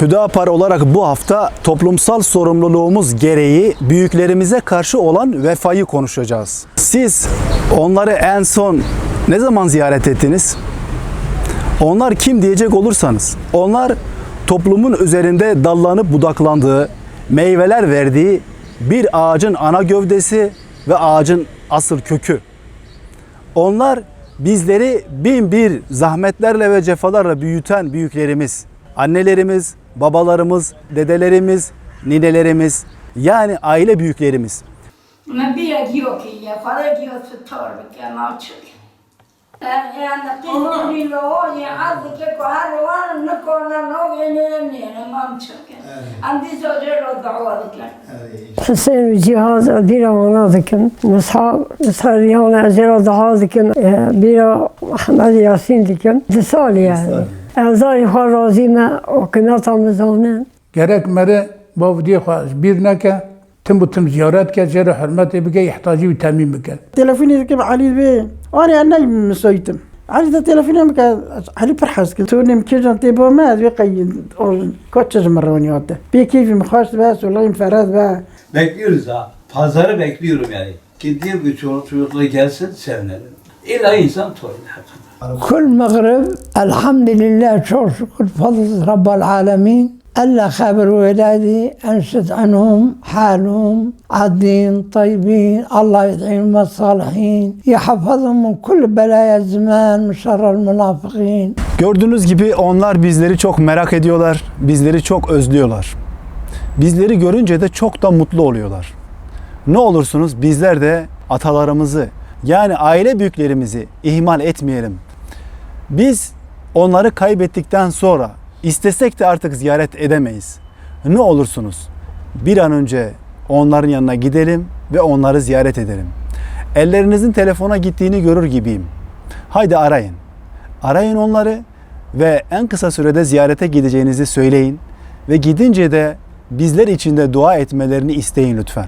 Hüdapar olarak bu hafta toplumsal sorumluluğumuz gereği büyüklerimize karşı olan vefayı konuşacağız. Siz onları en son ne zaman ziyaret ettiniz? Onlar kim diyecek olursanız, onlar toplumun üzerinde dallanıp budaklandığı, meyveler verdiği bir ağacın ana gövdesi ve ağacın asıl kökü. Onlar bizleri bin bir zahmetlerle ve cefalarla büyüten büyüklerimiz, annelerimiz, babalarımız, dedelerimiz, ninelerimiz yani aile büyüklerimiz. Ama bir yok ya, para diyorsa torba kemal çıkıyor. ne ko na no ne ne ne mam çek andi zojero davadıklar حسين جهاز بيرا مناطقن مصحاب مصاريان أجرا دهازكن بيرا محمد ياسين دكن دسالي يعني أعزائي خرازي ما وكنات مزانن gerek mere bavdiye xwaz bir neke tim bu tim ziyaret ke jere hürmeti bike ihtiyacı bir temin bike. تلفوني ركب علي بيه وانا انا مسويتم علي ده تلفوني مك علي برحس كنت توني مكيجن تيبو ما بيقيد كوتشز مروني وده بي كيف مخاش بس والله انفراد بقى Bekliyoruz ha. Pazarı bekliyorum yani. Ki diyor ki çoluk çocukları gelsin sevinelim. İlla insan torun. كل مغرب الحمد لله شو شكر فضل رب العالمين ألا خبر ولادي أنشد عنهم حالهم عادين طيبين الله يدعيهم الصالحين يحفظهم من كل بلايا الزمان من شر المنافقين Gördüğünüz gibi onlar bizleri çok merak ediyorlar, bizleri çok özlüyorlar. Bizleri görünce de çok da mutlu oluyorlar. Ne olursunuz bizler de atalarımızı yani aile büyüklerimizi ihmal etmeyelim. Biz onları kaybettikten sonra istesek de artık ziyaret edemeyiz. Ne olursunuz bir an önce onların yanına gidelim ve onları ziyaret edelim. Ellerinizin telefona gittiğini görür gibiyim. Haydi arayın. Arayın onları ve en kısa sürede ziyarete gideceğinizi söyleyin ve gidince de bizler için de dua etmelerini isteyin lütfen.